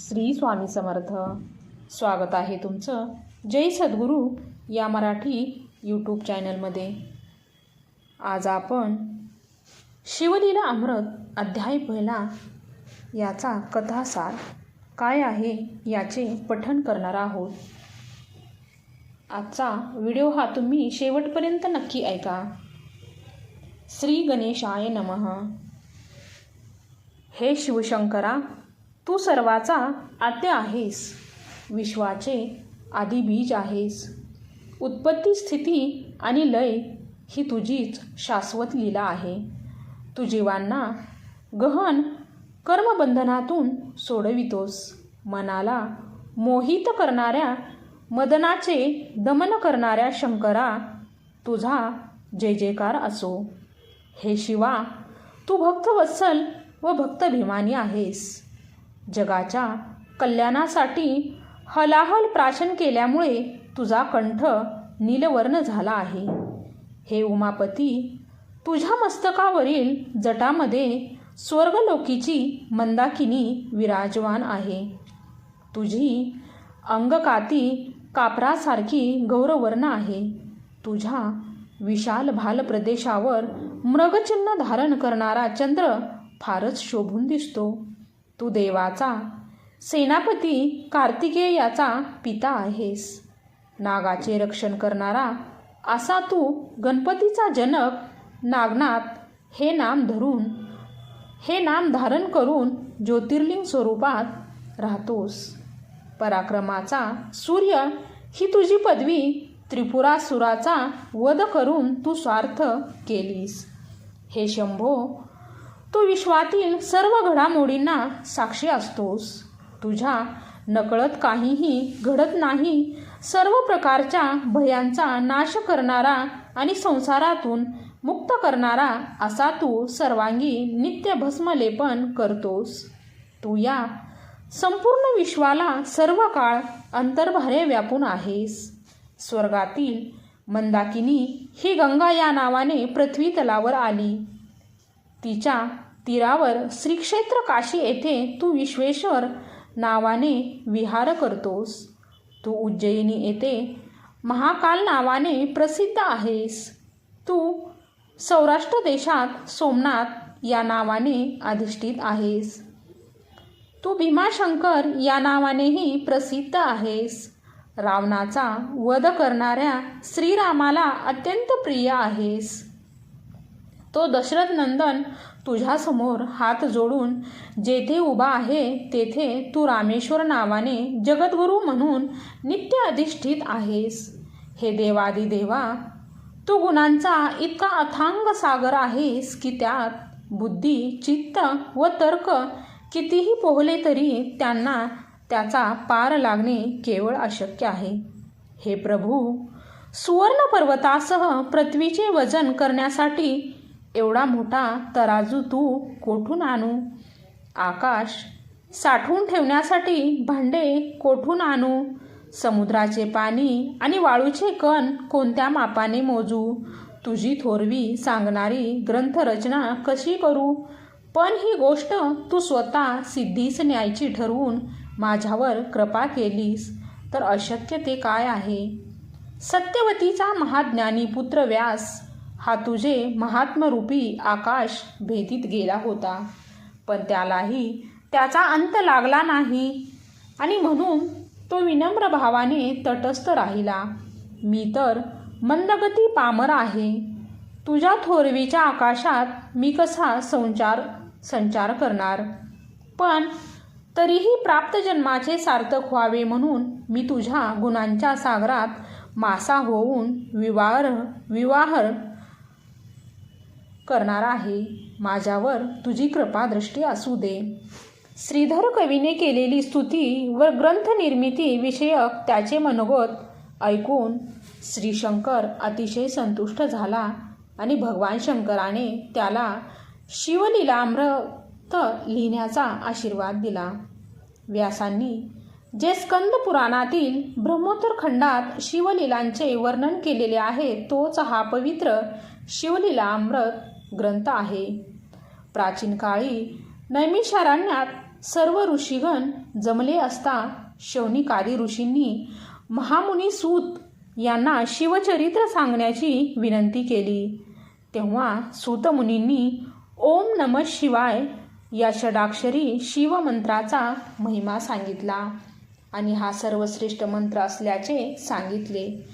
श्री स्वामी समर्थ. स्वागत आहे तुमचं जय सद्गुरू या मराठी यूट्यूब चॅनलमध्ये आज आपण शिवलीला अमृत अध्याय पहिला याचा कथासार काय आहे याचे पठण करणार आहोत. आजचा व्हिडिओ हा तुम्ही शेवटपर्यंत नक्की ऐका. श्री गणेशाय नमः. हे शिवशंकरा तू सर्वाचा आद्य आहेस. विश्वाचे आधी बीज आहेस. उत्पत्ती स्थिती आणि लय ही तुझीच शाश्वत लीला आहे. तू जीवांना गहन कर्मबंधनातून सोडवितोस. मनाला मोहित करणाऱ्या मदनाचे दमन करणाऱ्या शंकरा तुझा जय जयकार असो. हे शिवा तू भक्तवत्सल व भक्तभिमानी आहेस. जगाच्या कल्याणासाठी हलाहल प्राशन केल्यामुळे तुझा कंठ नीलवर्ण झाला आहे. हे उमापती तुझ्या मस्तकावरील जटामध्ये स्वर्गलोकीची मंदाकिनी विराजमान आहे. तुझी अंगकाती कापरासारखी गौरवर्ण आहे. तुझ्या विशाल भाल प्रदेशावर मृगचिन्ह धारण करणारा चंद्र फारच शोभून दिसतो. तू देवाचा सेनापती कार्तिकेयाचा पिता आहेस. नागाचे रक्षण करणारा असा तू गणपतीचा जनक नागनाथ हे नाम धरून हे नाम धारण करून ज्योतिर्लिंग स्वरूपात राहतोस. पराक्रमाचा सूर्य ही तुझी पदवी त्रिपुरासुराचा वध करून तू स्वार्थ केलीस. हे शंभो तू विश्वातील सर्व घडामोडींना साक्षी असतोस. तुझ्या नकळत काहीही घडत नाही. सर्व प्रकारच्या भयांचा नाश करणारा आणि संसारातून मुक्त करणारा असा तू सर्वांगी नित्य भस्मलेपन करतोस. तू या संपूर्ण विश्वाला सर्व काळ अंतर्भारे व्यापून आहेस. स्वर्गातील मंदाकिनी ही गंगा या नावाने पृथ्वी तलावर आली. तिच्या तीरावर श्रीक्षेत्र काशी येथे तू विश्वेश्वर नावाने विहार करतोस. तू उज्जयिनी येथे महाकाल नावाने प्रसिद्ध आहेस. तू सौराष्ट्र देशात सोमनाथ या नावाने अधिष्ठित आहेस. तू भीमाशंकर या नावानेही प्रसिद्ध आहेस. रावणाचा वध करणाऱ्या श्रीरामाला अत्यंत प्रिय आहेस. तो दशरथ नंदन तुझ्यासमोर हात जोडून जेथे उभा आहे तेथे तू रामेश्वर नावाने जगद्गुरू म्हणून नित्य अधिष्ठित आहेस. हे देवादी देवा तू गुणांचा इतका अथांग सागर आहेस की त्यात बुद्धी चित्त व तर्क कितीही पोहले तरी त्यांना त्याचा पार लागणे केवळ अशक्य आहे. हे प्रभू सुवर्ण पर्वतासह पृथ्वीचे वजन करण्यासाठी एवढा मोठा तराजू तू कोठून आणू? आकाश साठवून ठेवण्यासाठी भांडे कोठून आणू? समुद्राचे पाणी आणि वाळूचे कण कोणत्या मापाने मोजू? तुझी थोरवी सांगणारी ग्रंथरचना कशी करू? पण ही गोष्ट तू स्वतः सिद्धीस न्यायची ठरवून माझ्यावर कृपा केलीस तर अशक्य ते काय आहे? सत्यवतीचा महाज्ञानी पुत्र व्यास हा तुझे महात्मरूपी आकाश भेदीत गेला होता. पण त्यालाही त्याचा अंत लागला नाही. आणि म्हणून तो विनम्र भावाने तटस्थ राहिला. मी तर मंदगती पामर आहे. तुझ्या थोरवीच्या आकाशात मी कसा संचार संचार करणार? पण तरीही प्राप्त जन्माचे सार्थक व्हावे म्हणून मी तुझ्या गुणांच्या सागरात मासा होऊन विवाह विवाह करणार आहे. माझ्यावर तुझी कृपादृष्टी असू दे. श्रीधर कवीने केलेली स्तुती व ग्रंथनिर्मिती विषयक त्याचे मनोगत ऐकून श्रीशंकर अतिशय संतुष्ट झाला आणि भगवान शंकराने त्याला शिवलीलामृत लिहिण्याचा आशीर्वाद दिला. व्यासांनी जे स्कंद पुराणातील ब्रह्मोत्तर खंडात शिवलीलांचे वर्णन केलेले आहे. तोच हा पवित्र शिवलीलामृत ग्रंथ आहे. प्राचीन काळी नैमिषारण्यात सर्व ऋषीगण जमले असता शौनिकादी ऋषींनी महामुनी सूत यांना शिवचरित्र सांगण्याची विनंती केली. तेव्हा सूतमुनींनी ओम नम शिवाय या षडाक्षरी शिवमंत्राचा महिमा सांगितला आणि हा सर्वश्रेष्ठ मंत्र असल्याचे सांगितले.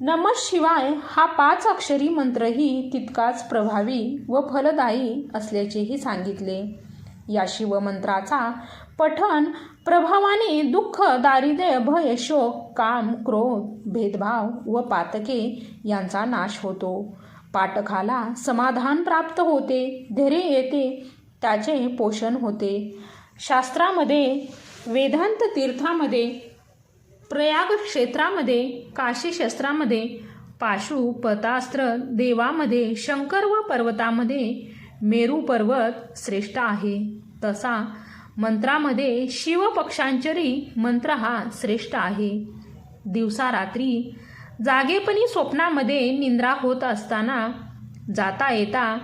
नम शिवाय हा पाच अक्षरी मंत्रही तितकाच प्रभावी व फलदायी असल्याचेही सांगितले. या शिवमंत्राचा पठन प्रभावाने दुःख दारिद्र्य भय शोक काम क्रोध भेदभाव व पातके यांचा नाश होतो. पाठकाला समाधान प्राप्त होते धैर्य येते त्याचे पोषण होते. शास्त्रामध्ये वेदांत तीर्थामध्ये प्रयाग क्षेत्रामध्ये काशी शस्त्रामध्ये पाशु पतास्त्र देवामध्ये शंकर व पर्वतामध्ये मेरू पर्वत श्रेष्ठ आहे. तसा मंत्रामध्ये शिवपक्षांचरी मंत्र हा श्रेष्ठ आहे. दिवसा रात्री जागेपणी स्वप्नामध्ये निंद्रा होत असताना जाता येता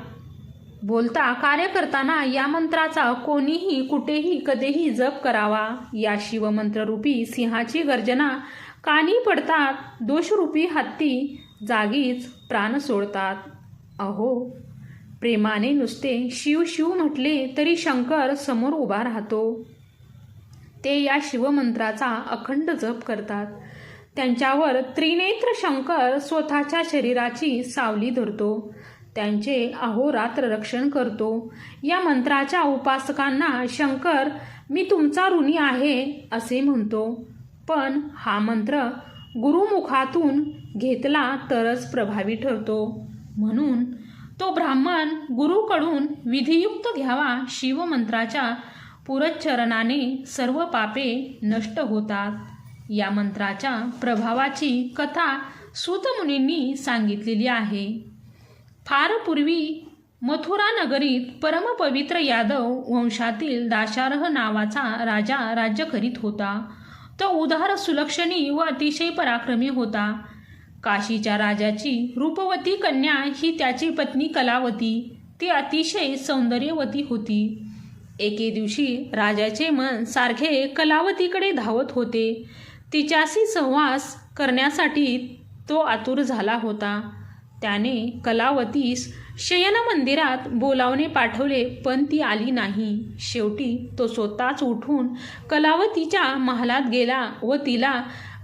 बोलता कार्य करताना या मंत्राचा कोणीही कुठेही कधीही जप करावा. या शिवमंत्ररूपी सिंहाची गर्जना कानी पडतात दोषरूपी हत्ती जागीच प्राण सोडतात. अहो प्रेमाने नुसते शिव शिव म्हटले तरी शंकर समोर उभा राहतो. ते या शिवमंत्राचा अखंड जप करतात. त्यांच्यावर त्रिनेत्र शंकर स्वतःच्या शरीराची सावली धरतो. त्यांचे अहोरात्र रक्षण करतो. या मंत्राच्या उपासकांना शंकर मी तुमचा ऋणी आहे असे म्हणतो. पण हा मंत्र गुरुमुखातून घेतला तरच प्रभावी ठरतो. म्हणून तो ब्राह्मण गुरुकडून विधियुक्त घ्यावा शिवमंत्राच्या पुरच्चरणाने सर्व पापे नष्ट होतात. या मंत्राच्या प्रभावाची कथा सूतमुनींनी सांगितलेली आहे. फार पूर्वी मथुरा नगरीत परमपवित्र यादव वंशातील दाशारह नावाचा राजा राज्य करीत होता. तो उदार सुलक्षणी व अतिशय पराक्रमी होता. काशीच्या राजाची रूपवती कन्या ही त्याची पत्नी कलावती. ती अतिशय सौंदर्यवती होती. एके दिवशी राजाचे मन सारखे कलावतीकडे धावत होते. तिच्याशी सहवास करण्यासाठी तो आतुर झाला होता. त्याने कलावतीस शयन मंदिरात बोलावणे पाठवले पण ती आली नाही. शेवटी तो स्वतःच उठून कलावतीच्या महालात गेला व तिला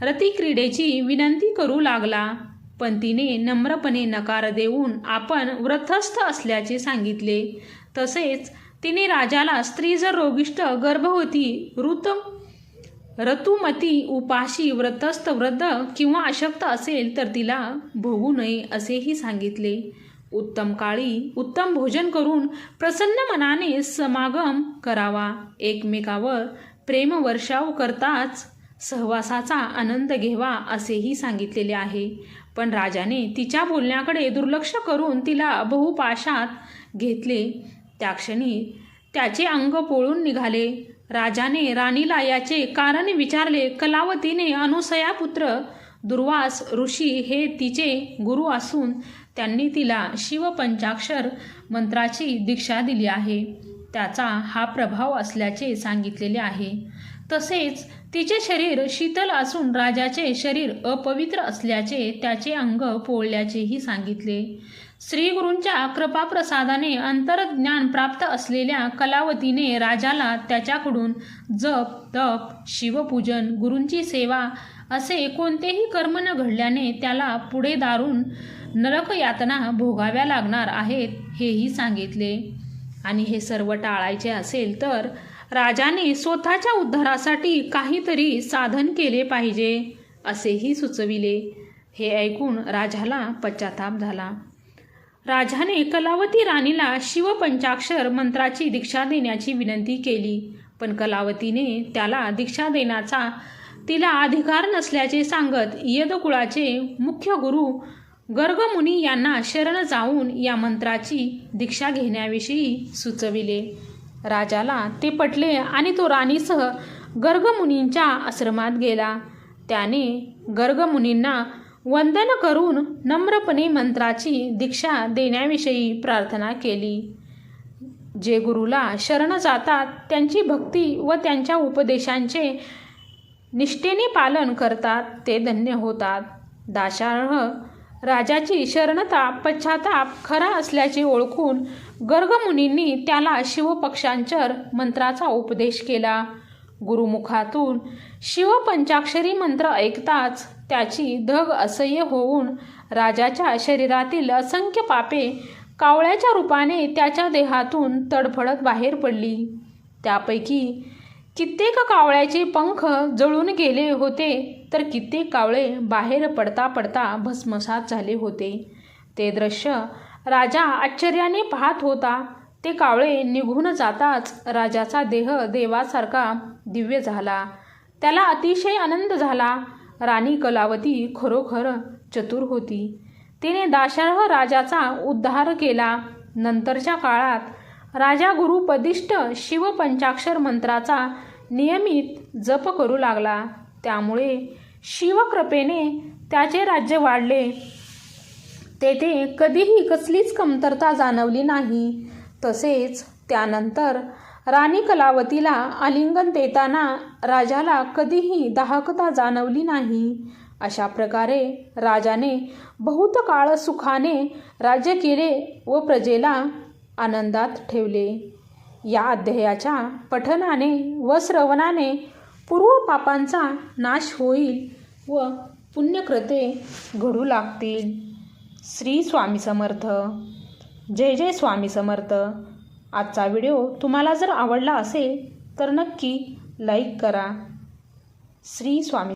रतिक्रीडेची विनंती करू लागला. पण तिने नम्रपणे नकार देऊन आपण व्रतस्थ असल्याचे सांगितले. तसेच तिने राजाला स्त्री जर रोगिष्ट गर्भवती ऋत ऋतुमती उपाशी व्रतस्थ वृद्ध किंवा अशक्त असेल तर तिला भोगू नये असेही सांगितले. उत्तम काळी उत्तम भोजन करून प्रसन्न मनाने समागम करावा. एकमेकावर प्रेमवर्षाव करताच सहवासाचा आनंद घेवा असेही सांगितलेले आहे. पण राजाने तिच्या बोलण्याकडे दुर्लक्ष करून तिला बहुपाशात घेतले. त्या क्षणी त्याचे अंग पोळून निघाले. राजाने राणीला याचे कारण विचारले. कलावतीने अनुसयापुत्र दुर्वास ऋषी हे तिचे गुरु असून त्यांनी तिला शिवपंचाक्षर मंत्राची दीक्षा दिली आहे. त्याचा हा प्रभाव असल्याचे सांगितलेले आहे. तसेच तिचे शरीर शीतल असून राजाचे शरीर अपवित्र असल्याचे त्याचे अंग पोळल्याचेही सांगितले. श्रीगुरूंच्या कृपाप्रसादाने अंतरज्ञान प्राप्त असलेल्या कलावतीने राजाला त्याच्याकडून जप तप शिवपूजन गुरूंची सेवा असे कोणतेही कर्म न घडल्याने त्याला पुढे दारून नरक यातना भोगाव्या लागणार आहेत हेही सांगितले. आणि हे सर्व टाळायचे असेल तर राजाने स्वतःच्या उद्धारासाठी काहीतरी साधन केले पाहिजे असेही सुचविले. हे ऐकून राजाला पश्चाताप झाला. राजाने कलावती राणीला शिवपंचाक्षर मंत्राची दीक्षा देण्याची विनंती केली. पण कलावतीने त्याला दीक्षा देण्याचा तिला अधिकार नसल्याचे सांगत यदकुळाचे मुख्य गुरु गर्गमुनी यांना शरण जाऊन या मंत्राची दीक्षा घेण्याविषयी सुचविले. राजाला ते पटले आणि तो राणीसह गर्गमुनींच्या आश्रमात गेला. त्याने गर्गमुनींना वंदन करून नम्रपणे मंत्राची दीक्षा देण्याविषयी प्रार्थना केली. जे गुरुला शरण जातात त्यांची भक्ती व त्यांच्या उपदेशांचे निष्ठेने पालन करतात ते धन्य होतात. दाशार्ह राजाची शरणता पश्चाताप खरा असल्याचे ओळखून गर्गमुनींनी त्याला शिवपक्षांचर मंत्राचा उपदेश केला. गुरुमुखातून शिवपंचाक्षरी मंत्र ऐकताच त्याची धग असह्य होऊन राजाच्या शरीरातील असंख्य पापे कावळ्याच्या रूपाने त्याच्या देहातून तडफडत बाहेर पडली. त्यापैकी कित्येक कावळ्याचे पंख जळून गेले होते तर कित्येक कावळे बाहेर पडता पडता भस्मसात झाले होते. ते दृश्य राजा आश्चर्याने पाहत होता. ते कावळे निघून जाताच राजाचा देह देवासारखा दिव्य झाला. त्याला अतिशय आनंद झाला. राणी कलावती खरोखर चतुर होती. तिने दाशार्ह राजाचा उद्धार केला. नंतरच्या काळात राजा गुरुपदिष्ट शिवपंचाक्षर मंत्राचा नियमित जप करू लागला. त्यामुळे शिवकृपेने त्याचे राज्य वाढले. तेथे कधीही कसलीच कमतरता जाणवली नाही. तसेच त्यानंतर राणी कलावतीला आलिंगन देताना राजाला कधीही दाहकता जाणवली नाही. अशा प्रकारे राजाने बहुत काळ सुखाने राज्य केले व प्रजेला आनंदात ठेवले. या अध्यायाच्या पठनाने व श्रवणाने पूर्व पापांचा नाश होईल व पुण्यकृते घडू लागतील. श्री स्वामी समर्थ. जय जय स्वामी समर्थ. आजचा व्हिडिओ तुम्हाला जर आवडला असेल तर नक्की लाईक करा. श्री स्वामी